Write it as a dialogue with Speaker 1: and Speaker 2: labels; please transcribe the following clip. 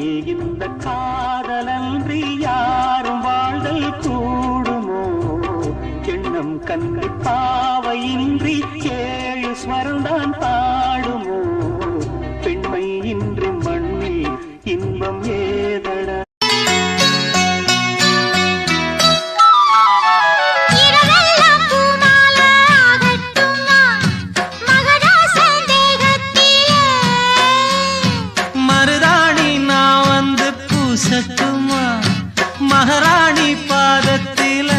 Speaker 1: இந்த காதலன்றி யாரும் வாழ்தல் கூடுமோ? எண்ணம் கண்டு பாவையின்றி ஏழு ஸ்வரம்தான்
Speaker 2: நான் மகாராணி பாதத்தில